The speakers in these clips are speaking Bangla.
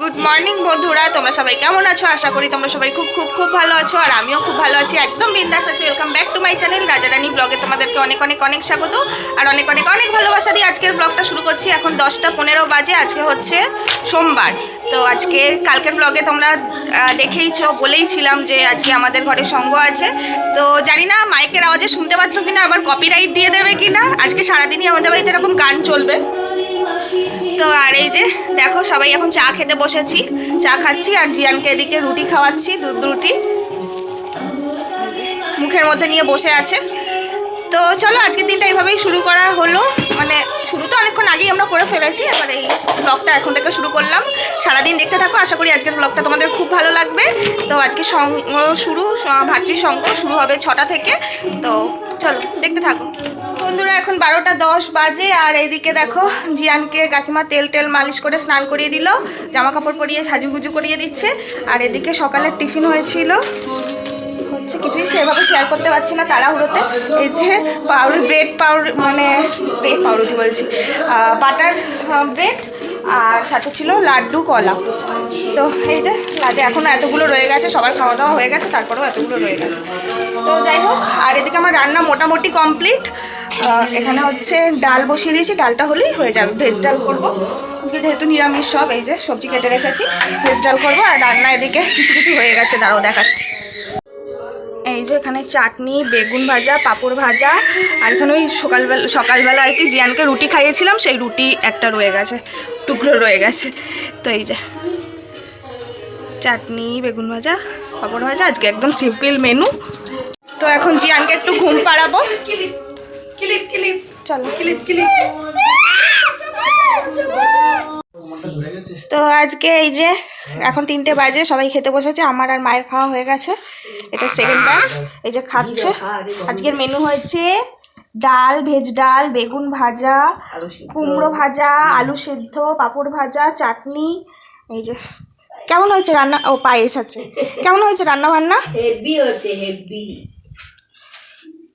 গুড মর্নিং বন্ধুরা, তোমরা সবাই কেমন আছো? আশা করি তোমরা সবাই খুব খুব খুব ভালো আছো, আর আমিও খুব ভালো আছি। একদম বিন্দাস আছি। Welcome back to my channel Rajarani ব্লগে তোমাদেরকে অনেক অনেক অনেক স্বাগত, আর অনেক অনেক অনেক ভালোবাসা দিয়ে আজকের ব্লগটা শুরু করছি। এখন দশটা পনেরো বাজে, আজকে হচ্ছে সোমবার। তো আজকে, কালকের ব্লগে তোমরা দেখেইছো, বলেইছিলাম যে আজকে আমাদের ঘরে সঙ্গ আছে। তো জানি না মাইকের আওয়াজে শুনতে পাচ্ছ কিনা, আবার কপিরাইট দিয়ে দেবে কিনা। আজকে সারাদিনই আমাদের বাড়িতে এরকম গান চলবে। তো আর এই যে, দেখো সবাই এখন চা খেতে বসেছি। চা খাচ্ছি আর জিয়ানকে এদিকে রুটি খাওয়াচ্ছি, দুধ রুটি। মুখের মধ্যে নিয়ে বসে আছে। তো চলো, আজকের দিনটা এইভাবেই শুরু করা হলো। মানে শুরু তো অনেকক্ষণ আগেই আমরা করে ফেলেছি, এবার এই ব্লগটা এখন থেকে শুরু করলাম। সারাদিন দেখতে থাকো, আশা করি আজকের ব্লগটা তোমাদের খুব ভালো লাগবে। তো আজকে সঙ্গ শুরু স- ভাতৃসঙ্গ শুরু হবে ছটা থেকে। তো চলো, দেখতে থাকো। বন্ধুরা, এখন বারোটা দশ বাজে, আর এইদিকে দেখো, জিয়ানকে কাকিমা তেল টেল মালিশ করে স্নান করিয়ে দিল জামা কাপড় পরিয়ে সাজুগুজু করিয়ে দিচ্ছে, আর এদিকে সকালের টিফিন হয়েছিল। হচ্ছে কিছুই সেভাবে শেয়ার করতে পারছি না তাড়াহুড়োতে। এই যে পাউরুটি ব্রেড পাউরুটি মানে ব্রেড পাউরুটি বলছি বাটার ব্রেড আর সাথে ছিল লাড্ডু, কলা। তো এই যে, লাড্ডু এখনও এতগুলো রয়ে গেছে, সবার খাওয়া দাওয়া হয়ে গেছে, তারপরেও এতগুলো রয়ে গেছে। তো যাই হোক, আর এদিকে আমার রান্না মোটামুটি কমপ্লিট। এখানে হচ্ছে ডাল বসিয়ে দিয়েছি, ডালটা হলেই হয়ে যাবে। ভেজ ডাল করব। যেহেতু নিরামিষ সব, এই যে সবজি কেটে রেখেছি, ভেজ ডাল করব, আর রান্না এদিকে কিছু কিছু হয়ে গেছে, দাঁড়াও দেখাচ্ছি। এই যে এখানে চাটনি, বেগুন ভাজা, পাঁপড় ভাজা, আর এখানে ওই সকালবেলা সকালবেলা আর কি জিয়ানকে রুটি খাইয়েছিলাম, সেই রুটি একটা রয়ে গেছে, টুকরো রয়ে গেছে। তো এই যে চাটনি, বেগুন ভাজা, পাঁপড় ভাজা, আজকে একদম সিম্পল মেনু। তো এখন জিয়ানকে একটু ঘুম পাড়াবো। চলো। তো আজকে এই যে এখন তিনটে বাজে, সবাই খেতে বসেছে, আমার আর মায়ের খাওয়া হয়ে গেছে। এটা সেকেন্ড ব্যাচ এই যে খাচ্ছে। আজকের মেনু হয়েছে ডাল ভেজ ডাল, বেগুন ভাজা, কুমড়ো ভাজা, আলু সেদ্ধ, পাঁপড় ভাজা, চাটনি, এই যে। কেমন হয়েছে রান্না? ও, পায়েস আছে। কেমন হয়েছে রান্না বান্না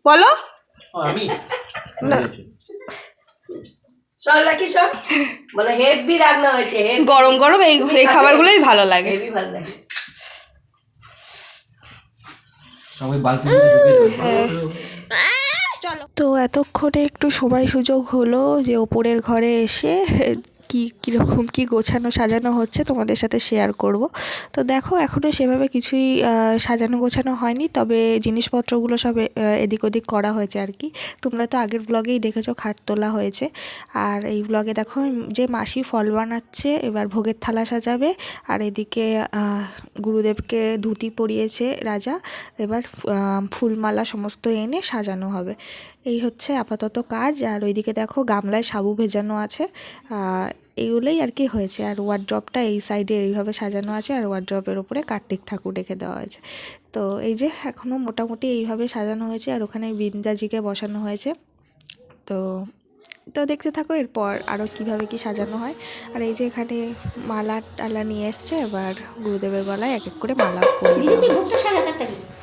বলো। আমি? বলে হেভি রান্না হয়েছে গরম গরম এই এই খাবারগুলোই ভালো লাগে। হেভি ভালো লাগে। সবাই বালতি তো এতক্ষণে একটু সময় সুযোগ হলো যে ওপরের ঘরে এসে কি, কীরকম, কি গোছানো, সাজানো হচ্ছে তোমাদের সাথে শেয়ার করব। তো দেখো এখনও সেভাবে কিছুই সাজানো গোছানো হয়নি, তবে জিনিসপত্রগুলো সব এদিক ওদিক করা হয়েছে আর কি। তোমরা তো আগের ব্লগেই দেখেছ, খাট তোলা হয়েছে। আর এই ব্লগে দেখো, যে মাসি ফল বানাচ্ছে, এবার ভোগের থালা সাজাবে, আর এদিকে গুরুদেবকে ধুতি পরিয়েছে রাজা। এবার ফুলমালা সমস্ত এনে সাজানো হবে। এই হচ্ছে আপাতত কাজ, আর ওইদিকে দেখো, গামলায় সাবু ভেজানো আছে। এইগুলোই আর কি হয়েছে। আর ওয়ার্ড্রপটা এই সাইডে এইভাবে সাজানো আছে আর ওয়ার্ড্রপের ওপরে কার্তিক ঠাকুর রেখে দেওয়া হয়েছে। তো এই যে এখনও মোটামুটি এইভাবে সাজানো হয়েছে আর ওখানে বিন্দাজিকে বসানো হয়েছে। তো তো দেখতে থাকো এরপর আরও কীভাবে কি সাজানো হয়। আর এই যে এখানে মালা টালা নিয়ে এসছে, এবার গুরুদেবের গলায় এক এক করে মালা পরিয়ে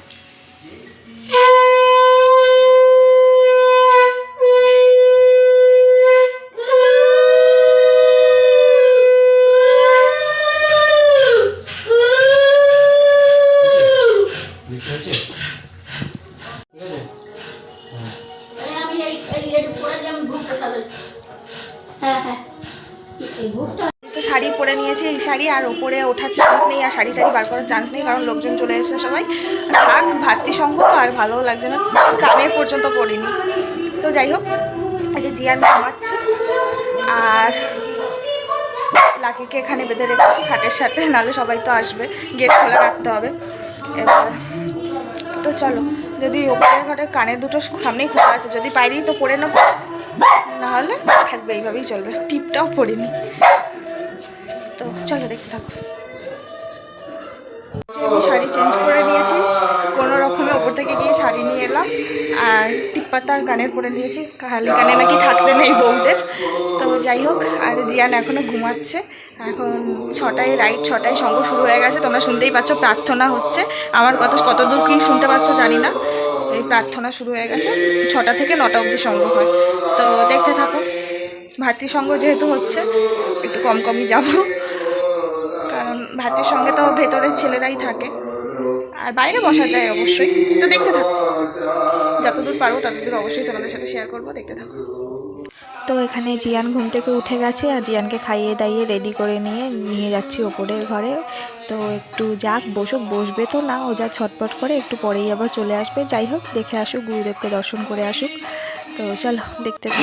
শাড়ি আর ওপরে ওঠার চান্স নেই, আর শাড়ি টাড়ি বার করার চান্স নেই, কারণ লোকজন চলে এসেছে সবাই। থাক ভাতৃসঙ্গ আর ভালো লাগছে না, কানের পর্যন্ত পরিনি তো যাই হোক, এই যে জিয়ান ঘুমাচ্ছে, আর লাকিকে এখানে বেঁধে রেখেছি খাটের সাথে, নাহলে সবাই তো আসবে, গেট খোলা রাখতে হবে। এবার তো চলো, যদি ওপরের ঘরের কানের দুটো সামনেই খোলা আছে, যদি পাইরি তো পরে নেব নাহলে থাকবে, এইভাবেই চলবে, টিপটাও পরিনি তো চলো, দেখতে থাকো। আমি শাড়ি চেঞ্জ করে নিয়েছি, কোনো রকমে ওপর থেকে গিয়ে শাড়ি নিয়ে এলাম, আর টিপ্পাতার গানের পরে নিয়েছি। খালি গানে নাকি থাকতে নেই বউদের। তো যাই হোক, আর জিয়ান এখনও ঘুমাচ্ছে। এখন ছটায় রাইট, ছটায় সঙ্গ শুরু হয়ে গেছে। তোমরা শুনতেই পাচ্ছ, প্রার্থনা হচ্ছে। আমার কথা কতদূর কী শুনতে পাচ্ছ জানি না। এই প্রার্থনা শুরু হয়ে গেছে। ছটা থেকে নটা অবধি সঙ্গ হয়। তো দেখতে থাকো, ভাতৃসঙ্গ যেহেতু হচ্ছে, একটু কম কমই যাব। ভাতির সঙ্গে তো ভেতরের ছেলেরাই থাকে। আর বাইরে বসা যায় অবশ্যই। তো দেখতে থাকো। যতদূর পারব ততদূর অবশ্যই তোমাদের সাথে শেয়ার করব। দেখতে থাকো। তো এখানে জিয়ান ঘুম থেকে উঠে গেছে আর জিয়ানকে খাইয়ে দাইয়ে রেডি করে নিয়ে নিয়ে যাচ্ছি ওপরের ঘরে। তো একটু যাক বসুক বসবে তো না ও যা ছটপট করে একটু পরেই আবার চলে আসবে। যাই হোক দেখে আসুক গুরুদেবকে দর্শন করে আসুক। তো চলো দেখতে থাকো।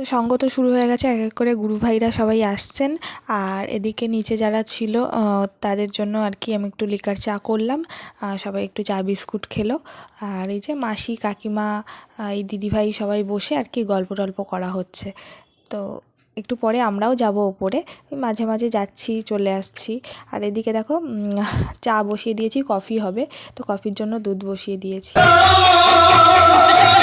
তো শুরু হয়ে গেছে, এক এক করে গুরু ভাইরা সবাই আসছেন। আর এদিকে নিচে যারা ছিল তাদের জন্য আর কি আমি একটু লিকার চা করলাম। সবাই একটু চা, বিস্কুট খেলো। আর এই যে মাসি, কাকিমা এই দিদিভাই সবাই বসে আর কি গল্প টল্প করা হচ্ছে। তো একটু পরে আমরাও যাব ওপরে। মাঝে মাঝে যাচ্ছি, চলে আসছি। আর এদিকে দেখো চা বসিয়ে দিয়েছি, কফি হবে। তো কফির জন্য দুধ বসিয়ে দিয়েছি।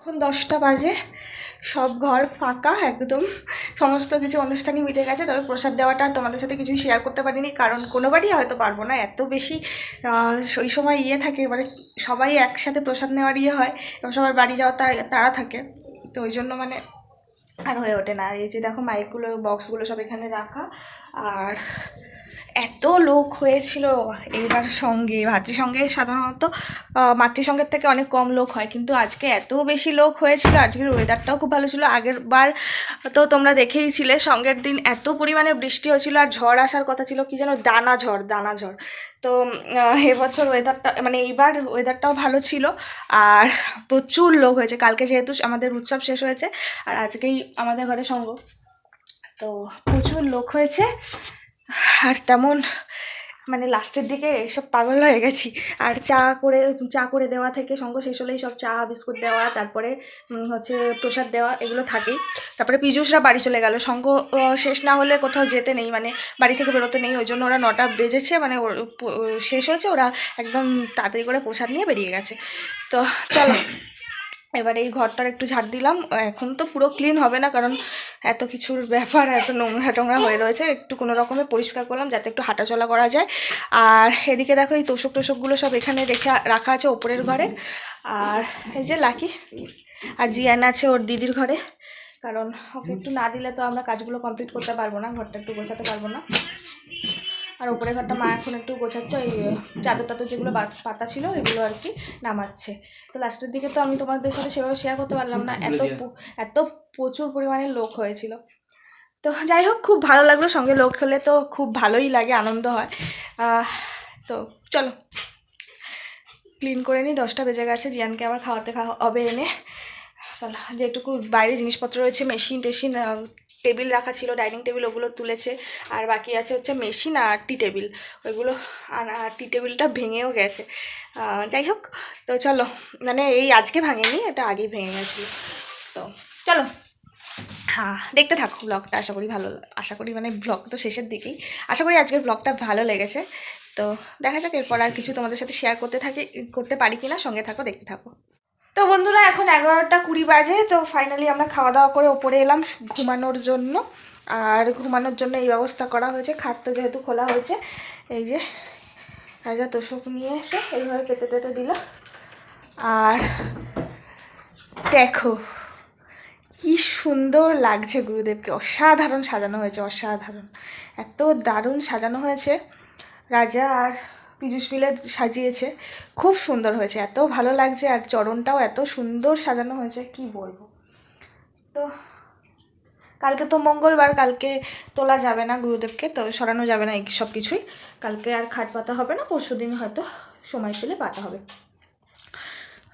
এখন দশটা বাজে, সব ঘর ফাঁকা একদম, সমস্ত কিছু অনুষ্ঠানই মিটে গেছে, তবে প্রসাদ দেওয়াটা তোমাদের সাথে কিছুই শেয়ার করতে পারিনি, কারণ কোনোবারই হয়তো পারব না, এত বেশি ওই সময় ইয়ে থাকে মানে সবাই একসাথে প্রসাদ নেওয়ার ইয়ে হয়, এবং সবার বাড়ি যাওয়ার তাড়া থাকে, তো ওই জন্য মানে আর হয়ে ওঠে না। এই যে দেখো মাইকগুলো বক্সগুলো সব এখানে রাখা, আর এত লোক হয়েছিল এইবার সঙ্গে, ভাতৃসঙ্গে সাধারণত মাতৃসঙ্গের থেকে অনেক কম লোক হয়, কিন্তু আজকে এত বেশি লোক হয়েছিল, আজকের ওয়েদারটাও খুব ভালো ছিল। আগের বার তো তোমরা দেখেইছিলে, সঙ্গের দিন এত পরিমাণে বৃষ্টি হয়েছিল আর ঝড় আসার কথা ছিল, কি যেন দানা ঝড় দানা ঝড়। তো এবছর ওয়েদারটা মানে এইবার ওয়েদারটাও ভালো ছিল আর প্রচুর লোক হয়েছে। কালকে যেহেতু আমাদের উৎসব শেষ হয়েছে, আর আজকেই আমাদের ঘরে সঙ্গ। তো প্রচুর লোক হয়েছে। আর তেমন মানে লাস্টের দিকে এসব পাগল হয়ে গেছি। আর চা করে চা করে দেওয়া থেকে সঙ্গ শেষ হলেই সব চা, বিস্কুট দেওয়া, তারপরে হচ্ছে প্রসাদ দেওয়া, এগুলো থাকেই। তারপরে পীযুষরা বাড়ি চলে গেল। সঙ্গ শেষ না হলে কোথাও যেতে নেই মানে বাড়ি থেকে বেরোতে নেই, ওই জন্য ওরা নটা বেজেছে মানে শেষ হয়েছে, ওরা একদম তাড়াতাড়ি করে প্রসাদ নিয়ে বেরিয়ে গেছে। তো চলো এবার এই ঘরটার একটু ঝাড় দিলাম। এখন তো পুরো ক্লিন হবে না, কারণ এত কিছুর ব্যাপার, এত নোংরা টোংরা হয়ে রয়েছে। একটু কোনো রকমে পরিষ্কার করলাম যাতে একটু হাঁটাচলা করা যায়। আর এদিকে দেখো এই তোষক টোষকগুলো সব এখানে রেখে রাখা আছে ওপরের ঘরে। আর এই যে লাকি আর জিয়ান আছে ওর দিদির ঘরে। কারণ ওকে একটু না দিলে তো আমরা কাজগুলো কমপ্লিট করতে পারব না, ঘরটা একটু গোছাতে পারব না। আর উপরে ঘরটা মা এখন একটু গোছাচ্ছে ওই চাদর টাদর যেগুলো পাতা ছিল এগুলো আর কি নামাচ্ছে। তো লাস্টের দিকে তো আমি তোমাদের সাথে সেভাবে শেয়ার করতে পারলাম না এত এত প্রচুর পরিমাণে লোক হয়েছিল। তো যাই হোক খুব ভালো লাগল সঙ্গে লোক হলে তো খুব ভালোই লাগে আনন্দ হয়। তো চলো ক্লিন করে নিই দশটা বেজে গেছে জিয়ানকে আবার খাওয়াতে খাওয়া হবে এনে। চলো যেটুকু বাইরে জিনিসপত্র রয়েছে মেশিন টেশিন টেবিল রাখা ছিল, ডাইনিং টেবিল ওগুলো তুলেছে। আর বাকি আছে হচ্ছে মেশিন আর টি টেবিল। ওইগুলো আর টি টেবিলটা ভেঙেও গেছে। যাই হোক, তো চলো মানে এই আজকে ভাঙেনি, এটা আগেই ভেঙে গেছিল। তো চলো হ্যাঁ দেখতে থাকো ব্লগটা, আশা করি ভালো, আশা করি মানে ব্লগ তো শেষের দিকেই। আশা করি আজকের ব্লগটা ভালো লেগেছে। তো দেখা যাক, এরপর আর কিছু তোমাদের সাথে শেয়ার করতে থাকি, করতে পারি কিনা, সঙ্গে থাকো, দেখতে থাকো। তো বন্ধুরা, এখন এগারোটা কুড়ি বাজে, তো ফাইনালি আমরা খাওয়া দাওয়া করে ওপরে এলাম ঘুমানোর জন্য। আর ঘুমানোর জন্য এই ব্যবস্থা করা হয়েছে খাট তো যেহেতু খোলা হয়েছে, এই যে রাজা তোষক নিয়ে এসে এইভাবে পেতে পেতে দিল। আর দেখো, কি সুন্দর লাগছে গুরুদেবকে। অসাধারণ সাজানো হয়েছে, অসাধারণ। এত দারুণ সাজানো হয়েছে। রাজা আর পীযুষ মিলে সাজিয়েছে। খুব সুন্দর হয়েছে, এত ভালো লাগছে আর চরণটাও এত সুন্দর সাজানো হয়েছে, কি বলব। তো কালকে তো মঙ্গলবার, কালকে তোলা যাবে না গুরুদেবকে, তো সরানো যাবে না এই সব কিছুই। কালকে আর খাট পাতা হবে না, পরশু দিন হয়তো সময় পেলে পাতা হবে।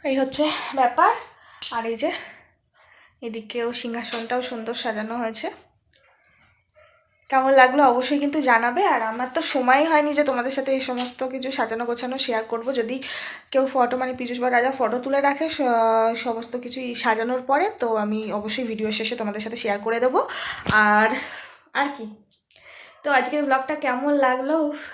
এই হচ্ছে ব্যাপার। আর এই যে এদিকেও সিংহাসনটাও সুন্দর সাজানো হয়েছে। কেমন লাগল অবশ্যই কিন্তু জানাবে। আর আমার তো সময়ই হয়নি যে তোমাদের সাথে এই সমস্ত কিছু সাজানো গোছানো শেয়ার করব। যদি কেউ ফটো মানে পীযুষ বা রাজা ফটো তুলে রাখে সমস্ত কিছু সাজানোর পরে, তো আমি অবশ্যই ভিডিও শেষে তোমাদের সাথে শেয়ার করে দেবো। আর আর কি? তো আজকের ব্লগটা কেমন লাগল?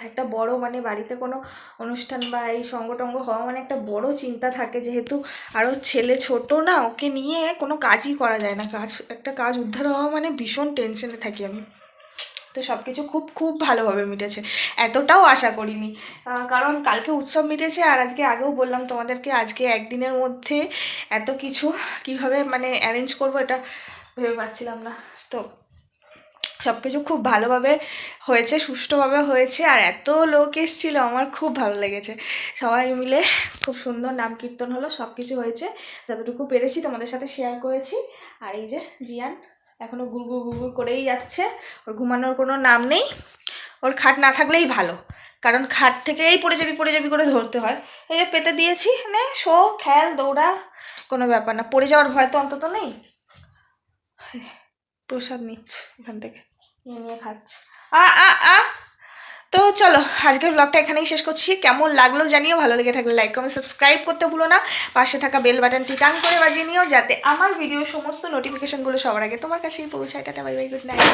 একটা বড় মানে বাড়িতে কোনো অনুষ্ঠান বা এই সঙ্গটঙ্গ হওয়া মানে একটা বড় চিন্তা থাকে। যেহেতু আরও ছেলে ছোট না, ওকে নিয়ে কোনো কাজই করা যায় না। কাজ, একটা কাজ উদ্ধার হওয়া মানে ভীষণ টেনশনে থাকি আমি। তো সব কিছু খুব খুব ভালোভাবে মিটেছে। এতটাও আশা করিনি। কারণ কালকে উৎসব মিটেছে আর আজকে আগেও বললাম তোমাদেরকে, আজকে একদিনের মধ্যে এত কিছু কীভাবে মানে অ্যারেঞ্জ করব এটা ভেবে পাচ্ছিলাম না। তো সব কিছু খুব ভালোভাবে হয়েছে, সুষ্ঠুভাবে হয়েছে আর এত লোক এসেছিল, আমার খুব ভালো লেগেছে। সবাই মিলে খুব সুন্দর নাম কীর্তন হলো সব কিছু হয়েছে। যতটুকু পেরেছি তোমাদের সাথে শেয়ার করেছি। আর এই যে জিয়ান এখনও গুড়গুড় গুড়গুড় করেই যাচ্ছে। ওর ঘুমানোর কোনো নাম নেই। ওর খাট না থাকলেই ভালো। কারণ খাট থেকেই পড়ে যাবি পড়ে যাবি করে ধরতে হয়। এই যে পেতে দিয়েছি, নে, শো, খেল, দৌড়া, কোনো ব্যাপার না। পড়ে যাওয়ার ভয় তো অন্তত নেই। প্রসাদ নিচ্ছে এখান থেকে। নিয়ে নিয়ে খাচ্ছে। আ আ আ! তো চলো, আজকের ব্লগটা এখানেই শেষ করছি। কেমন লাগল জানিও, ভালো লেগে থাকলে লাইক কমেন্ট সাবস্ক্রাইব করতে ভুলো না। পাশে থাকা বেল বাটনটি টান করে বাজিয়ে নিও, যাতে আমার ভিডিও সমস্ত নোটিফিকেশনগুলো সবার আগে তোমার কাছেই পৌঁছায়। Tata bye bye good night